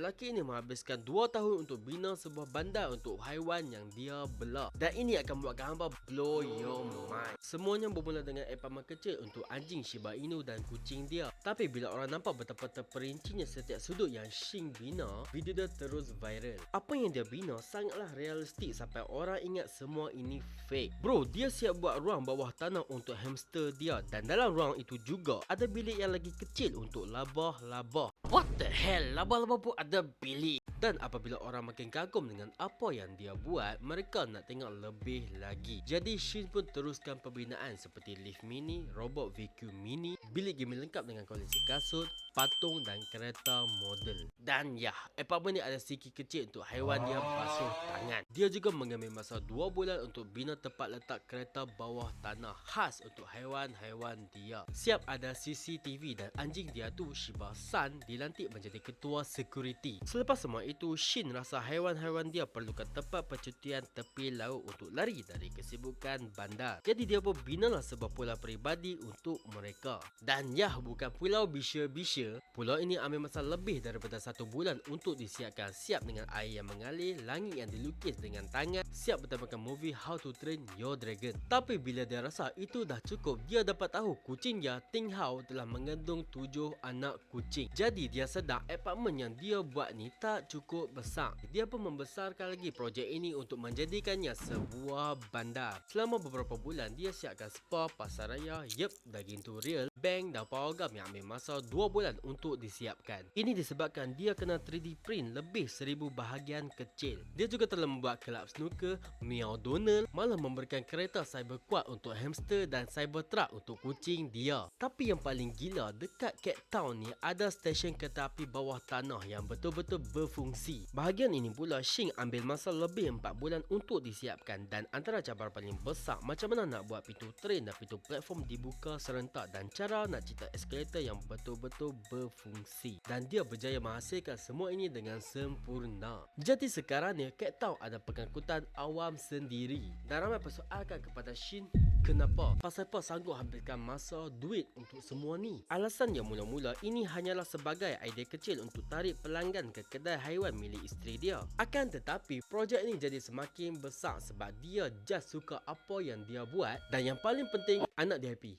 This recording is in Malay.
lelaki ini menghabiskan 2 tahun untuk bina sebuah bandar untuk haiwan yang dia bela. Dan ini akan buat hamba blow your mind. Semuanya bermula dengan apartment kecil untuk anjing Shiba Inu dan kucing dia. Tapi bila orang nampak betapa terperincinya setiap sudut yang Shin bina, video dia terus viral. Apa yang dia bina sangatlah realistik sampai orang ingat semua ini fake. Bro, dia siap buat ruang bawah tanah untuk hamster dia dan dalam ruang itu juga ada bilik yang lagi kecil untuk labah-labah. What the hell? Labah-labah pun ada bilik. Dan apabila orang makin kagum dengan apa yang dia buat, mereka nak tengok lebih lagi. Jadi Shin pun teruskan pembinaan seperti lift mini, robot vacuum mini, bilik gaming lengkap dengan koleksi kasut, patung dan kereta model. Dan ya, apartment ni ada siki kecil untuk haiwan dia basuh tangan. Dia juga mengambil masa 2 bulan untuk bina tempat letak kereta bawah tanah khas untuk haiwan-haiwan dia. Siap ada CCTV dan anjing dia tu Shiba San dilantik menjadi ketua security. Selepas semua itu, Shin rasa haiwan-haiwan dia perlukan tempat percutian tepi laut untuk lari dari kesibukan bandar. Jadi dia pun binalah sebuah pulau peribadi untuk mereka. Dan ya, bukan pulau bisya-bisya. Pulau ini ambil masa lebih daripada satu bulan untuk disiapkan siap dengan air yang mengalir, langit yang dilukis dengan tangan, siap bertemakan movie How to Train Your Dragon. Tapi bila dia rasa itu dah cukup, dia dapat tahu kucing dia Ting Hao telah mengandung tujuh anak kucing. Jadi dia sedar apartment yang dia buat ni tak cukup besar. Dia pun membesarkan lagi projek ini untuk menjadikannya sebuah bandar. Selama beberapa bulan, dia siapkan spa, pasar raya, yep, daging tu real, bank dan power gum yang ambil masa 2 bulan untuk disiapkan. Ini disebabkan dia kena 3D print lebih 1000 bahagian kecil. Dia juga telah membuat kelab snooker, Meow Donald, malah memberikan kereta cyber untuk hamster dan cyber truck untuk kucing dia. Tapi yang paling gila, dekat Cape Town ni ada stesen kereta api bawah tanah yang betul-betul berfungsi. Bahagian ini pula Shing ambil masa lebih 4 bulan untuk disiapkan dan antara cabaran paling besar macam mana nak buat pintu train dan pintu platform dibuka serentak dan cara nak cipta eskalator yang betul-betul berfungsi. Dan dia berjaya menghasilkan semua ini dengan sempurna. Jadi sekarang ni Cape Town ada pengangkutan awam sendiri. Dan ramai persoalkan kepada Shin Kenapa? Pasal apa sanggup habiskan masa, duit untuk semua ni? Alasan yang mula-mula ini hanyalah sebagai idea kecil untuk tarik pelanggan ke kedai haiwan milik isteri dia. Akan tetapi, projek ini jadi semakin besar sebab dia just suka apa yang dia buat dan yang paling penting, anak dia happy.